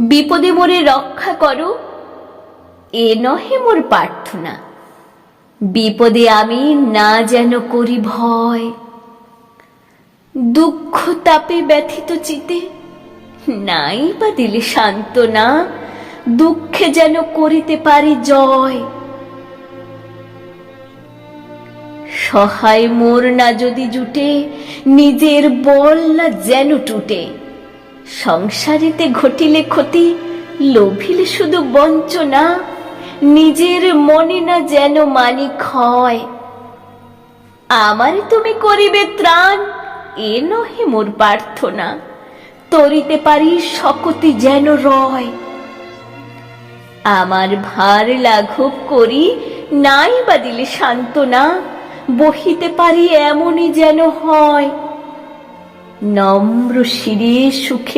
বিপদে মোরে রক্ষা করো, এ নহে মোর প্রার্থনা। বিপদে আমি না যেন করি ভয়। দুঃখ তাপে ব্যথিত চিতে নাই বা দিলে সান্ত্বনা, দুঃখে যেন করিতে পারি জয়। সহায় মোর না যদি জুটে, নিজের বল না যেন টুটে। সংসারিতে ঘটিলে ক্ষতি, লোভিলে শুধু বঞ্চনা। নিজের মনে না যেন মানি ক্ষয় আমার তুমি করিবে ত্রাণ, এ নহে মোর প্রার্থনা। তরিতে পারি শকতি যেন রয়। আমার ভার লাঘব করি, নাই বা দিলে সান্ত্বনা। বহিতে পারি এমনই যেন হয়। নম্র শিরে সুখে